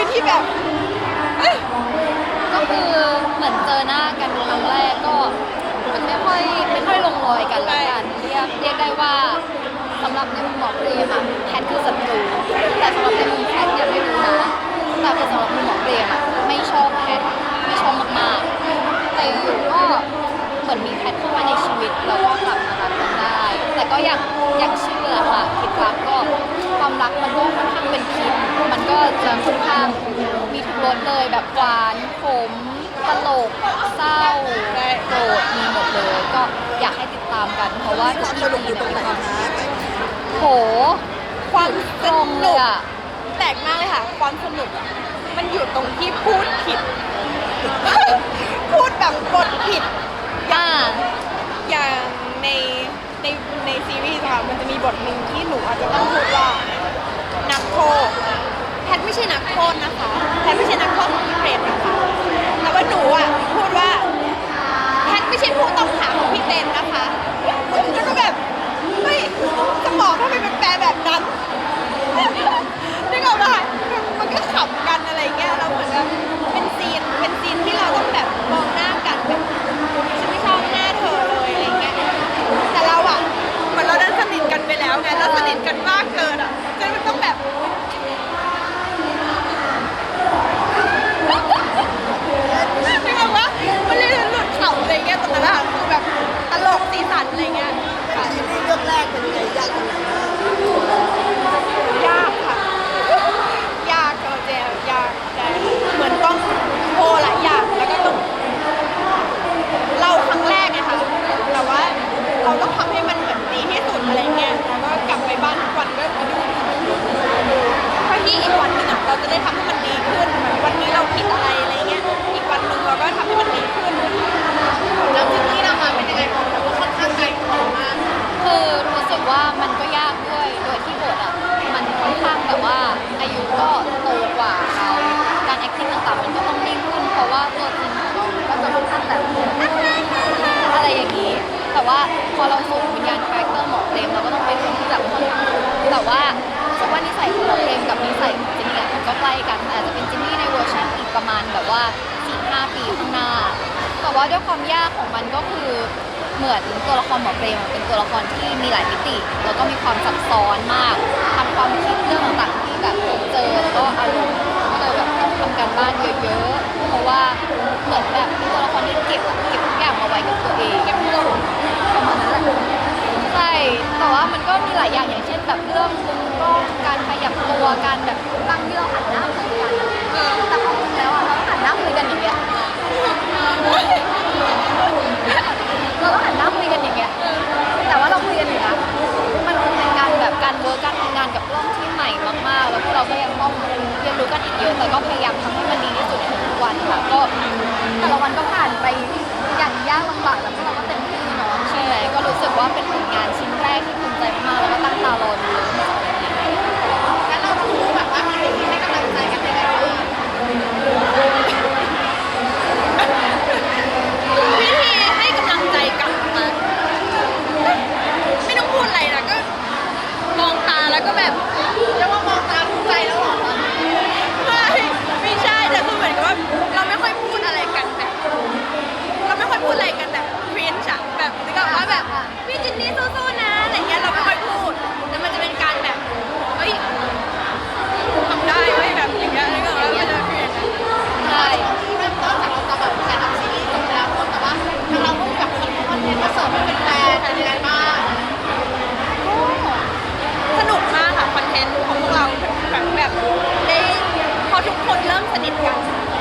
ยที่แบบก็คือเหมือนเจอหน้ากันครั้งแรกก็มันไม่ค่อยไม่ค่อยลงรอยกันละกันเรียกเรียกได้ว่าสำหรับในมุมมองเรียมอะแพทคือศัตรูแต่สำหรับในมุมแพทเนี่ไม่รู้นะแต่สำหรับมุมมองเรียมอะไม่ชอบแพทไม่ชอบมากๆแต่อยู่ก็เหมือนมีแพทเข้ามาในชีวิตแล้วก็กลับมารักกันได้ แต่ก็อยากอยากเชื่อค่ะคิดว่าก็ ความรักมันก็ค่อนข้างเป็นพิษมันก็จะคุ้มค่างมีทุกรสเลยแบบหวานขมตลกเศร้าแลโกรธมีหมดเลย ก็อยากให้ติดตามกัน เพราะว่าทุก EP เนี่ยเป็ความโหความตรงเลยอะแตกมากเลยค่ะ ความสนุกมันอยู่ตรงที่พูดผิด พูดแบบกดผิดอย่างอย่างใน ในในซีรีส์ค่ะมันจะมีบทหนึ่งที่หนูอาจจะต้องพูดว่านักโทษแพทไม่ใช่นักโทษนะคะ แพทไม่ใช่นักโทษของพี่เพรมนะคะแต่ว่าหนูอะพูดว่าแพทไม่ใช่ผู้ต้องหาของพี่เพรมนะคะแล้วก็แบบไม่สมองทำ ก็โตกว่าเขาการ acting ต่างๆมันก็ต้องนิ่งขึ้น เพราะว่าตัวจริงของเราก็จะค่อนข้างแบบอะไรอย่างนี้ แต่ว่าพอเราสูงวิญญาณคาแรคเตอร์หมอเต็มเราก็ต้องเป็นคนที่แบบค่อนข้างแต่ว่าฉันว่านิสัยของหมอเต็มกับนิสัยของจินนี่มันก็ใกล้กันอาจจะเป็นจินนี่ในเวอร์ชันอีกประมาณแบบว่าสี่ห้าปีข้างหน้า แต่ว่าด้วยความยากของมันก็คือเหมือนตัวละครหมอเปรมเป็นตัวละครที่มีหลายมิติ แล้วก็มีความซับซ้อนมากทำความคิดเรื่องต่างๆที่แบบ อย่างอย่างเช่นแบบเรื่องมุมกล้องการขยับตัวการแบบ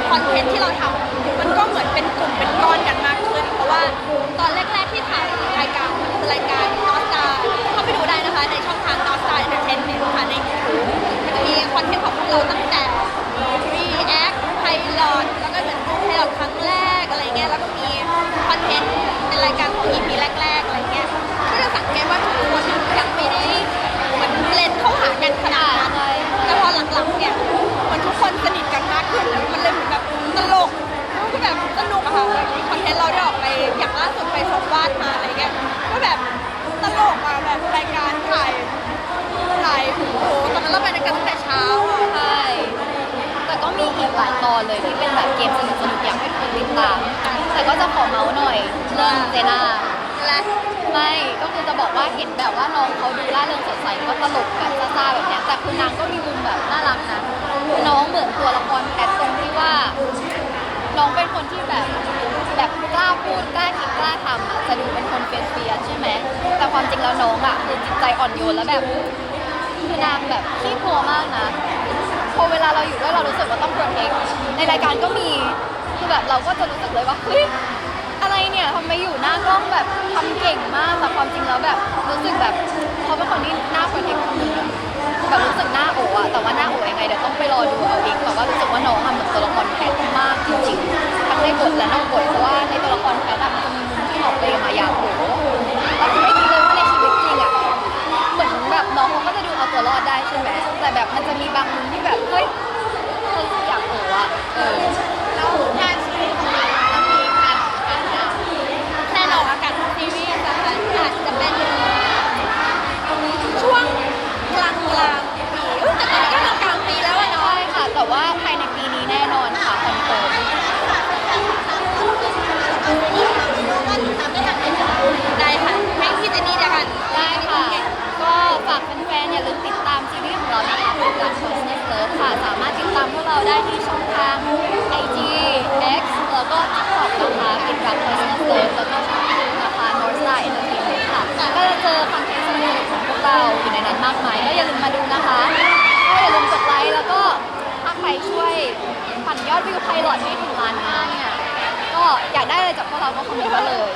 คอนเทนต์ที่เราทำมันก็เหมือนเป็นกลุ่มเป็นก้อนกันมากขึ้น เพราะว่าตอนแรก ๆที่ถ่ายรายการมันคือรายการนอสตาเข้าไปดูได้นะคะในช่องทางนอสตาเอ็นเตอร์เทนเมนต์ค่ะในยูทูบจะมีคอนเทนต์ของพวกเราตั้งแต่่องเจด้าไม่ก็คือจะบอกว่าเห็นแบบว่าน้องเขาดูร่าเริงสดใสก็ตลกแบบซาซาแบบเนี้ยแต่คุณนางก็มีมุมแบบน่ารักนะน้องเหมือนตัวละครแพทตรงที่ว่า น้องเป็นคนที่แบบแบบกล้าพูดกล้าคิดกล้าทำจะดูเป็นคนเฟียสเฟียใช่ไหมแต่ความจริงแล้วน้องอะคือจิตใจอ่อนโยนแล้วแบบคือนางแบบขี้กลัวมากนะพอเวลาเราอยู่ด้วยเรารู้สึกว่าต้องโปรเทคในรายการก็มีคือแบบเราก็จะรู้สึกเลยว่าเฮ้ เนี่ยทำไมอยู่หน้ากล้องแบบทำเก่งมากแต่ความจริงแล้วแบบรู้สึกแบบเขาเป็นคนที่หน้าคนเด็กคแบบรู้สึกหน้าโอะอะแต่ว่าหน้าโอะยังไงเดี๋ยวต้องไปรอดูเอาเองแต่ว่ารู้สึกว่าน้องทำเหมือนตัวละครแข็งมากจริงๆทั้งในบทและนอกบทเพราะว่าในตัวละครแพทอะมันจะมีมุมที่ออกไปมาอยากโหเราคือไม่คิดเลยว่าในชีวิตจริงอะ เหมือนแบบน้องเขาก็จะดูเอาตัวรอดได้ใช่ไหมแต่แบบมันจะมีบางมุมที่แบบเฮ้ยเราอยากโอ้อะเออ แล้วงานชีวิตของเราจะมีการการยาวแน่นอนอากาศซีรีส์นะคะอาจจะเป็นช่วงกลางกลางๆปีเอ้ยแต่ตอนนี้ก็กลางๆปีแล้วอะเนาะ ใช่ค่ะ แต่ว่าภายในปีนี้แน่นอนค่ะคอนเฟิร์ม ได้ค่ะให้พี่เจนนี่เดียวกัน ได้ค่ะ ก็ฝากแฟนๆอย่าลืมติดตามซีรีส์ของเรานะคะเป็นการ Business Love ค่ะ สามารถติดตามพวกเราได้ที่ช่องทาง IG X แล้วก็ TikTok นะคะเป็นการ Business Love แล้วก็ช่องทางนะคะ North Star Entertainment ค่ะ ก็จะเจอคอนเทนต์สนุกๆของพวกเราอยู่ในนั้นมากมาย ก็อย่าลืมมาดูนะคะ ก็อย่าลืมกดไลค์แล้วก็ถ้าใครช่วยปั่นยอด วิวไพลอตให้ถึงล้านห้าเนี่ย ก็อยากได้อะไรจากพวกเราก็คอมเมนต์มาเลย